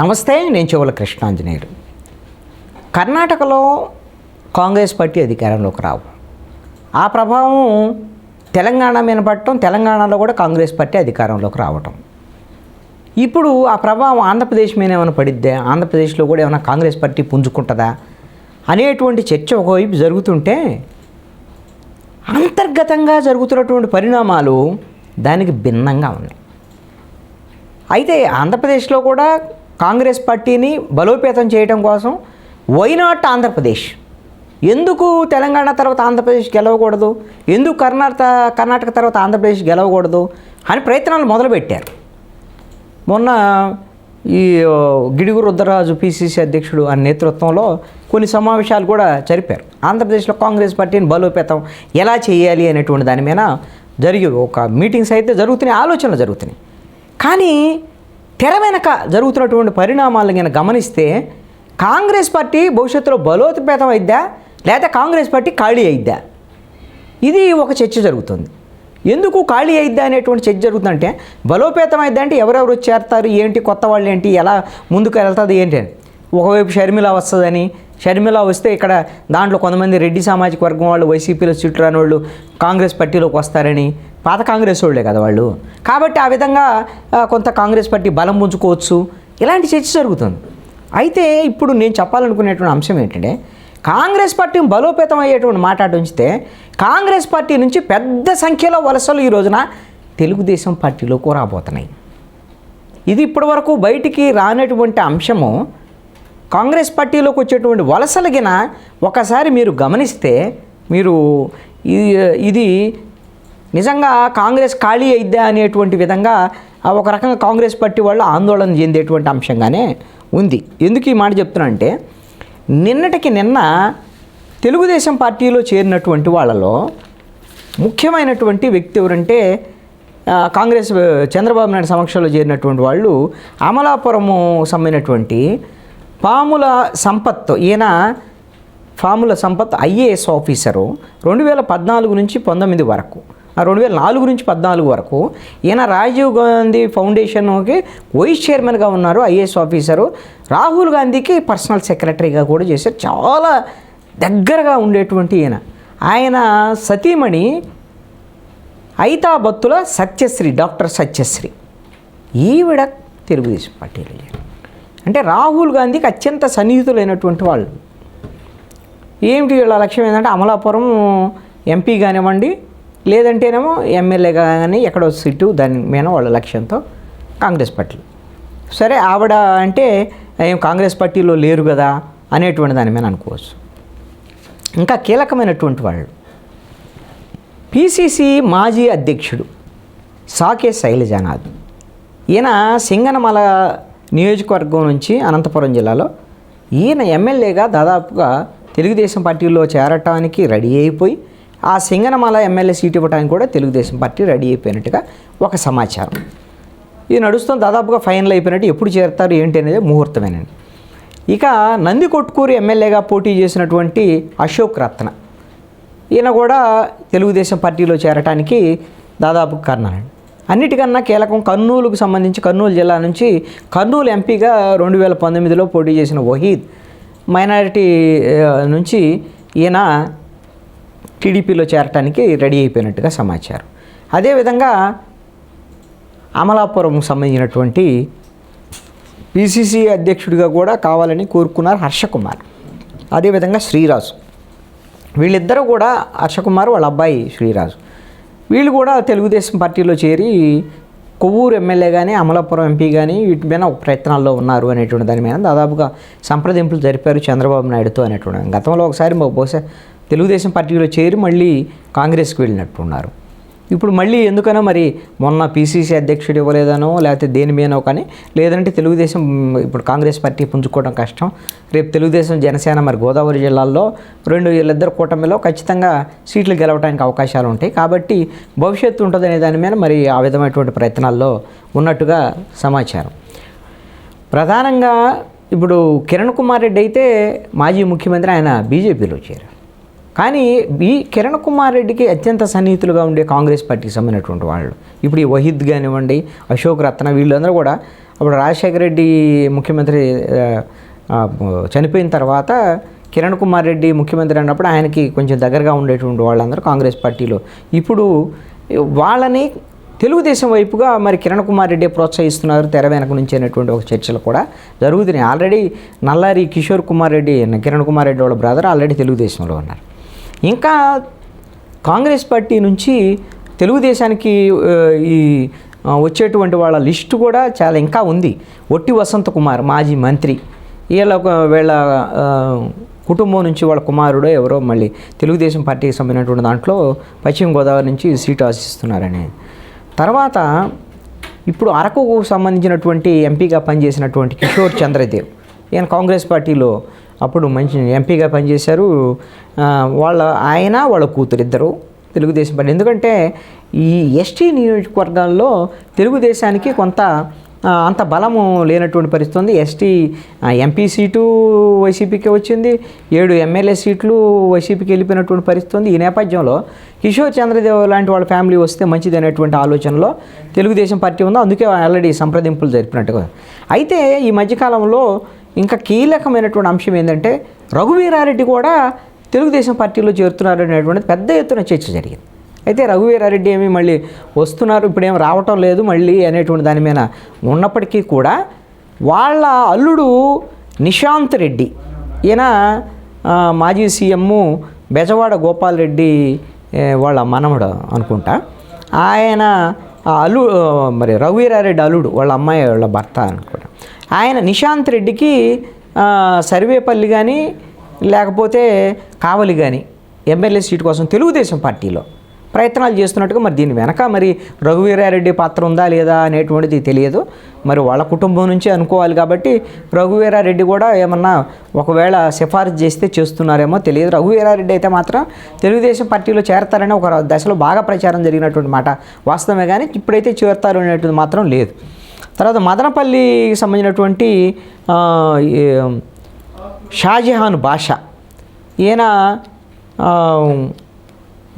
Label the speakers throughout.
Speaker 1: నమస్తే నేను చెవుల కృష్ణాంజనేయుడు. కర్ణాటకలో కాంగ్రెస్ పార్టీ అధికారంలోకి రావు. ఆ ప్రభావం తెలంగాణ మీద పట్టడం తెలంగాణలో కూడా కాంగ్రెస్ పార్టీ అధికారంలోకి రావటం. ఇప్పుడు ఆ ప్రభావం ఆంధ్రప్రదేశ్ మీద ఏమైనా పడిద్దా? ఆంధ్రప్రదేశ్లో కూడా ఏమైనా కాంగ్రెస్ పార్టీ పుంజుకుంటుందా? అనేటువంటి చర్చ ఒకవైపు జరుగుతుంటే అంతర్గతంగా జరుగుతున్నటువంటి పరిణామాలు దానికి భిన్నంగా ఉన్నాయి. అయితే ఆంధ్రప్రదేశ్లో కూడా కాంగ్రెస్ పార్టీని బలోపేతం చేయడం కోసం వైనాట్ ఆంధ్రప్రదేశ్? ఎందుకు తెలంగాణ తర్వాత ఆంధ్రప్రదేశ్ గెలవకూడదు? ఎందుకు కర్ణాటక కర్ణాటక తర్వాత ఆంధ్రప్రదేశ్ గెలవకూడదు అని ప్రయత్నాలు మొదలుపెట్టారు. మొన్న ఈ గిడుగు రుద్రరాజు పిసిసి అధ్యక్షుడు ఆ నేతృత్వంలో కొన్ని సమావేశాలు కూడా జరిపారు. ఆంధ్రప్రదేశ్లో కాంగ్రెస్ పార్టీని బలోపేతం ఎలా చేయాలి అనేటువంటి దాని మీద జరిగి ఒక మీటింగ్స్ అయితే జరుగుతున్నాయి ఆలోచనలు జరుగుతున్నాయి. కానీ తెర వెనక జరుగుతున్నటువంటి పరిణామాలను నేను గమనిస్తే కాంగ్రెస్ పార్టీ భవిష్యత్తులో బలోపేతం అయిద్దా? లేదా కాంగ్రెస్ పార్టీ ఖాళీ అయిద్దా? ఇది ఒక చర్చ జరుగుతుంది. ఎందుకు ఖాళీ అయిద్దా అనేటువంటి చర్చ జరుగుతుందంటే బలోపేతం అయిద్దా అంటే ఎవరెవరు చేరతారు? ఏంటి? కొత్త వాళ్ళు ఏంటి? ఎలా ముందుకు వెళ్తుంది? ఏంటి? అని ఒకవైపు షర్మిల వస్తుందని షర్మిల వస్తే ఇక్కడ దాంట్లో కొంతమంది రెడ్డి సామాజిక వర్గం వాళ్ళు వైసీపీలో సీట్లు రాని వాళ్ళు కాంగ్రెస్ పార్టీలోకి వస్తారని పాత కాంగ్రెస్ వాళ్ళే కదా వాళ్ళు. కాబట్టి ఆ విధంగా కొంత కాంగ్రెస్ పార్టీ బలం పుంజుకోవచ్చు. ఇలాంటి చర్చ జరుగుతుంది. అయితే ఇప్పుడు నేను చెప్పాలనుకునేటువంటి అంశం ఏంటంటే కాంగ్రెస్ పార్టీ బలోపేతం అయ్యేటువంటి మాట్లాడి ఉంచితే కాంగ్రెస్ పార్టీ నుంచి పెద్ద సంఖ్యలో వలసలు ఈ రోజున తెలుగుదేశం పార్టీలోకి రాబోతున్నాయి. ఇది ఇప్పటివరకు బయటికి రానటువంటి అంశము. కాంగ్రెస్ పార్టీలోకి వచ్చేటువంటి వలసలగిన ఒకసారి మీరు గమనిస్తే మీరు ఇది ఇది నిజంగా కాంగ్రెస్ ఖాళీ అయిద్దా అనేటువంటి విధంగా ఒక రకంగా కాంగ్రెస్ పార్టీ వాళ్ళు ఆందోళన చెందేటువంటి అంశంగానే ఉంది. ఎందుకు ఈ మాట చెప్తున్నానంటే నిన్నటికి నిన్న తెలుగుదేశం పార్టీలో చేరినటువంటి వాళ్ళలో ముఖ్యమైనటువంటి వ్యక్తి ఎవరంటే కాంగ్రెస్ చంద్రబాబు నాయుడు సమక్షంలో చేరినటువంటి వాళ్ళు అమలాపురము సంబంధించినటువంటి పాముల సంపత్ ఈయన పాముల సంపత్ ఐఏఎస్ ఆఫీసరు రెండు వేల పద్నాలుగు నుంచి పంతొమ్మిది వరకు. రెండు వేల నాలుగు నుంచి పద్నాలుగు వరకు ఈయన రాజీవ్ గాంధీ ఫౌండేషన్కి వైస్ చైర్మన్గా ఉన్నారు ఐఏఎస్ ఆఫీసరు. రాహుల్ గాంధీకి పర్సనల్ సెక్రటరీగా కూడా చేశారు. చాలా దగ్గరగా ఉండేటువంటి ఈయన. ఆయన సతీమణి ఐతాబత్తుల సత్యశ్రీ డాక్టర్ సత్యశ్రీ. ఈవిడ తెలుగుదేశం పార్టీలో అంటే రాహుల్ గాంధీకి అత్యంత సన్నిహితులైనటువంటి వాళ్ళు. ఏమిటి వీళ్ళ లక్ష్యం ఏంటంటే అమలాపురం ఎంపీ కానివ్వండి లేదంటేనేమో ఎమ్మెల్యేగా కానీ ఎక్కడో సీటు దాని మీద వాళ్ళ లక్ష్యంతో కాంగ్రెస్ పార్టీ. సరే ఆవిడ అంటే ఏం కాంగ్రెస్ పార్టీలో లేరు కదా అనేటువంటి దాని మీద అనుకోవచ్చు. ఇంకా కీలకమైనటువంటి వాళ్ళు పిసిసి మాజీ అధ్యక్షుడు సాకే శైలజానాథ్. ఈయన సింగనమల నియోజకవర్గం నుంచి అనంతపురం జిల్లాలో ఈయన ఎమ్మెల్యేగా దాదాపుగా తెలుగుదేశం పార్టీలో చేరటానికి రెడీ అయిపోయి ఆ సింగనమాల ఎమ్మెల్యే సీట్ ఇవ్వడానికి కూడా తెలుగుదేశం పార్టీ రెడీ అయిపోయినట్టుగా ఒక సమాచారం. ఇది నడుస్తుంది దాదాపుగా ఫైనల్ అయిపోయినట్టు ఎప్పుడు చేరుతారు ఏంటి అనేది ముహూర్తమేనండి. ఇక నంది కొట్కూరు ఎమ్మెల్యేగా పోటీ చేసినటువంటి అశోక్ రత్న. ఈయన కూడా తెలుగుదేశం పార్టీలో చేరటానికి దాదాపు కారణాలండి. అన్నిటికన్నా కీలకం కర్నూలుకు సంబంధించి కర్నూలు జిల్లా నుంచి కర్నూలు ఎంపీగా రెండు వేల పంతొమ్మిదిలో పోటీ చేసిన వహీద్. మైనారిటీ నుంచి ఈయన టీడీపీలో చేరటానికి రెడీ అయిపోయినట్టుగా సమాచారం. అదేవిధంగా అమలాపురం సంబంధించినటువంటి పిసిసి అధ్యక్షుడిగా కూడా కావాలని కోరుకున్నారు హర్షకుమార్. అదేవిధంగా శ్రీరాజు. వీళ్ళిద్దరూ కూడా హర్షకుమార్ వాళ్ళ అబ్బాయి శ్రీరాజు. వీళ్ళు కూడా తెలుగుదేశం పార్టీలో చేరి కొవ్వూరు ఎమ్మెల్యే కానీ అమలాపురం ఎంపీ కానీ వీటి మీద ఒక ప్రయత్నాల్లో ఉన్నారు అనేటువంటి దాని మీద దాదాపుగా సంప్రదింపులు జరిపారు చంద్రబాబు నాయుడుతో అనేటువంటి. గతంలో ఒకసారి మా బహుశా తెలుగుదేశం పార్టీలో చేరి మళ్ళీ కాంగ్రెస్కి వెళ్ళినట్టున్నారు. ఇప్పుడు మళ్ళీ ఎందుకనో మరి మొన్న పీసీసీ అధ్యక్షుడు ఇవ్వలేదనో లేకపోతే దేని మీదనో కానీ లేదంటే తెలుగుదేశం ఇప్పుడు కాంగ్రెస్ పార్టీ పుంజుకోవడం కష్టం. రేపు తెలుగుదేశం జనసేన మరి గోదావరి జిల్లాల్లో రెండు వీళ్ళిద్దరు కూటమిలో ఖచ్చితంగా సీట్లు గెలవడానికి అవకాశాలు ఉంటాయి. కాబట్టి భవిష్యత్తు ఉంటుందనే దాని మీద మరి ఆ విధమైనటువంటి ప్రయత్నాల్లో ఉన్నట్టుగా సమాచారం. ప్రధానంగా ఇప్పుడు కిరణ్ కుమార్ రెడ్డి అయితే మాజీ ముఖ్యమంత్రి ఆయన బీజేపీలో చేరారు. కానీ ఈ కిరణ్ కుమార్ రెడ్డికి అత్యంత సన్నిహితులుగా ఉండే కాంగ్రెస్ పార్టీకి సంబంధించినటువంటి వాళ్ళు. ఇప్పుడు ఈ వహీద్ కానివ్వండి అశోక్ రత్న వీళ్ళందరూ కూడా అప్పుడు రాజశేఖర రెడ్డి ముఖ్యమంత్రి చనిపోయిన తర్వాత కిరణ్ కుమార్ రెడ్డి ముఖ్యమంత్రి అన్నప్పుడు ఆయనకి కొంచెం దగ్గరగా ఉండేటువంటి వాళ్ళందరూ కాంగ్రెస్ పార్టీలో. ఇప్పుడు వాళ్ళని తెలుగుదేశం వైపుగా మరి కిరణ్ కుమార్ రెడ్డి ప్రోత్సహిస్తున్నారు తెర వెనక నుంచి అనేటువంటి ఒక చర్చలు కూడా జరుగుతున్నాయి. ఆల్రెడీ నల్లారి కిషోర్ కుమార్ రెడ్డి కిరణ్ కుమార్ రెడ్డి వాళ్ళ బ్రదర్ ఆల్రెడీ తెలుగుదేశంలో ఉన్నారు. ఇంకా కాంగ్రెస్ పార్టీ నుంచి తెలుగుదేశానికి ఈ వచ్చేటువంటి వాళ్ళ లిస్టు కూడా చాలా ఇంకా ఉంది. ఒట్టి వసంత కుమార్ మాజీ మంత్రి. వీళ్ళ ఒక వీళ్ళ కుటుంబం నుంచి వాళ్ళ కుమారుడో ఎవరో మళ్ళీ తెలుగుదేశం పార్టీకి సంబంధించినటువంటి దాంట్లో పశ్చిమ గోదావరి నుంచి సీటు ఆశిస్తున్నారని. తర్వాత ఇప్పుడు అరకుకు సంబంధించినటువంటి ఎంపీగా పనిచేసినటువంటి కిషోర్ చంద్రదేవ్. ఈయన కాంగ్రెస్ పార్టీలో అప్పుడు మంచి ఎంపీగా పనిచేశారు. వాళ్ళ ఆయన వాళ్ళ కూతురు ఇద్దరు తెలుగుదేశం పార్టీ. ఎందుకంటే ఈ ఎస్టీ నియోజకవర్గాల్లో తెలుగుదేశానికి కొంత అంత బలము లేనటువంటి పరిస్థితి ఉంది. ఎస్టీ ఎంపీ సీటు వైసీపీకి వచ్చింది. ఏడు ఎమ్మెల్యే సీట్లు వైసీపీకి వెళ్ళిపోయినటువంటి పరిస్థితి ఉంది. ఈ నేపథ్యంలో కిషోర్ చంద్రదేవ్ లాంటి వాళ్ళ ఫ్యామిలీ వస్తే మంచిది అనేటువంటి ఆలోచనలో తెలుగుదేశం పార్టీ ఉందో. అందుకే ఆల్రెడీ సంప్రదింపులు జరిపినట్టుగా అయితే ఈ మధ్యకాలంలో ఇంకా కీలకమైనటువంటి అంశం ఏంటంటే రఘువీరారెడ్డి కూడా తెలుగుదేశం పార్టీలో చేరుతున్నారు అనేటువంటిది పెద్ద ఎత్తున చర్చ జరిగింది. అయితే రఘువీరారెడ్డి ఏమి మళ్ళీ వస్తున్నారు ఇప్పుడేం రావటం లేదు మళ్ళీ అనేటువంటి దాని మీద ఉన్నప్పటికీ కూడా వాళ్ళ అల్లుడు నిశాంత్ రెడ్డి ఈయన మాజీ సీఎం బెజవాడ గోపాల్ రెడ్డి వాళ్ళ మనవడు అనుకుంటా. ఆయన అల్లు మరి రఘువీరారెడ్డి అల్లుడు వాళ్ళ అమ్మాయి వాళ్ళ భర్త అనుకుంటా. ఆయన నిశాంత్ రెడ్డికి సర్వేపల్లి కానీ లేకపోతే కావలి కానీ ఎమ్మెల్యే సీటు కోసం తెలుగుదేశం పార్టీలో ప్రయత్నాలు చేస్తున్నట్టుగా మరి దీని వెనక మరి రఘువీరారెడ్డి పాత్ర ఉందా లేదా అనేటువంటిది తెలియదు. మరి వాళ్ళ కుటుంబం నుంచి అనుకోవాలి కాబట్టి రఘువీరారెడ్డి కూడా ఏమన్నా ఒకవేళ సిఫారసు చేస్తే చేస్తున్నారేమో తెలియదు. రఘువీరారెడ్డి అయితే మాత్రం తెలుగుదేశం పార్టీలో చేరతారని ఒక దశలో బాగా ప్రచారం జరిగినటువంటి మాట వాస్తవమే కానీ ఇప్పుడైతే చేరతారు అనేటువంటిది మాత్రం లేదు. తర్వాత మదనపల్లికి సంబంధించినటువంటి ఈ, షాజహాన్ భాష ఈయన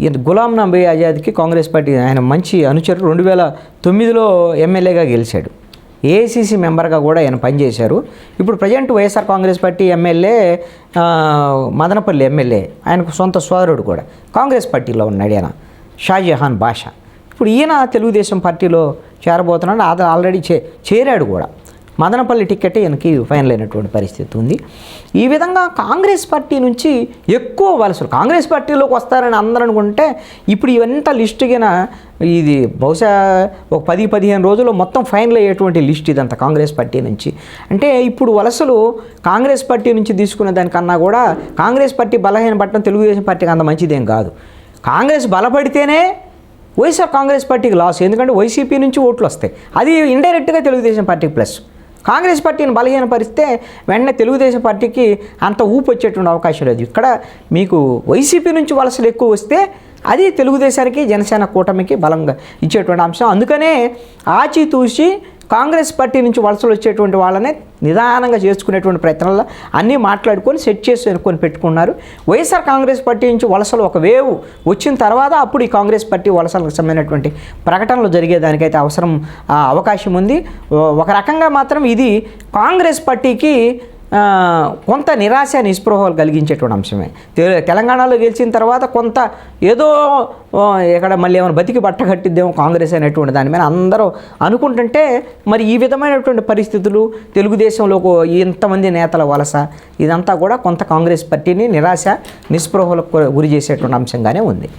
Speaker 1: ఈయన గులాం నబీ ఆజాద్కి కాంగ్రెస్ పార్టీ ఆయన మంచి అనుచరుడు. రెండు వేల తొమ్మిదిలో ఎమ్మెల్యేగా గెలిచాడు. ఏఐసిసి మెంబర్గా కూడా ఆయన పనిచేశారు. ఇప్పుడు present YSR Congress party MLA Madanapalle MLA. ఆయనకు సొంత సోదరుడు కూడా కాంగ్రెస్ పార్టీలో ఉన్నాడు ఈయన షాజహాన్ భాష ఇప్పుడు ఈయన తెలుగుదేశం పార్టీలో చేరబోతున్నాడు. అది ఆల్రెడీ చే చేరాడు కూడా. మదనపల్లి టికెట్ ఈయనకి ఫైనల్ అయినటువంటి పరిస్థితి ఉంది. ఈ విధంగా కాంగ్రెస్ పార్టీ నుంచి ఎక్కువ వలసలు కాంగ్రెస్ పార్టీలోకి వస్తారని అందరూ అనుకుంటే ఇప్పుడు ఇవంతా లిస్ట్ ఇది బహుశా ఒక పది పదిహేను రోజుల్లో మొత్తం ఫైనల్ అయ్యేటువంటి లిస్ట్ ఇదంతా కాంగ్రెస్ పార్టీ నుంచి. అంటే ఇప్పుడు వలసలు కాంగ్రెస్ పార్టీ నుంచి తీసుకునే దానికన్నా కూడా కాంగ్రెస్ పార్టీ బలహీన పట్టడం తెలుగుదేశం పార్టీకి అంత మంచిదేం కాదు. కాంగ్రెస్ బలపడితేనే వైఎస్ఆర్ కాంగ్రెస్ పార్టీకి లాస్ ఎందుకంటే వైసీపీ నుంచి ఓట్లు వస్తాయి. అది ఇండైరెక్ట్గా తెలుగుదేశం పార్టీకి ప్లస్ కాంగ్రెస్ పార్టీని బలహీనపరిస్తే వెంటనే తెలుగుదేశం పార్టీకి అంత ఊపు వచ్చేటువంటి అవకాశం లేదు. ఇక్కడ మీకు వైసీపీ నుంచి వలసలు ఎక్కువ వస్తే అది తెలుగుదేశానికి జనసేన కూటమికి బలంగా ఇచ్చేటువంటి అంశం. అందుకనే ఆచితూచి కాంగ్రెస్ పార్టీ నుంచి వలసలు వచ్చేటువంటి వాళ్ళనే నిదానంగా చేసుకునేటువంటి ప్రయత్నాల్లో అన్నీ మాట్లాడుకొని సెట్ చేసుకొని పెట్టుకున్నారు. వైఎస్ఆర్ కాంగ్రెస్ పార్టీ నుంచి వలసలు ఒక వేవు వచ్చిన తర్వాత అప్పుడు ఈ కాంగ్రెస్ పార్టీ వలసలకు సంబంధించినటువంటి ప్రకటనలు జరిగేదానికైతే అవసరం అవకాశం ఉంది. ఒక రకంగా మాత్రం ఇది కాంగ్రెస్ పార్టీకి కొంత నిరాశ నిస్పృహలు కలిగించేటువంటి అంశమే. తె- తెలంగాణలో గెలిచిన తర్వాత కొంత ఏదో ఇక్కడ మళ్ళీ ఏమైనా బతికి బట్ట కట్టిద్దేమో కాంగ్రెస్ అనేటువంటి దాని మీద అందరూ అనుకుంటుంటే మరి ఈ విధమైనటువంటి పరిస్థితులు తెలుగుదేశంలో ఇంతమంది నేతల వలస ఇదంతా కూడా కొంత కాంగ్రెస్ పార్టీని నిరాశ నిస్పృహలకు గురి చేసేటువంటి అంశంగానే ఉంది.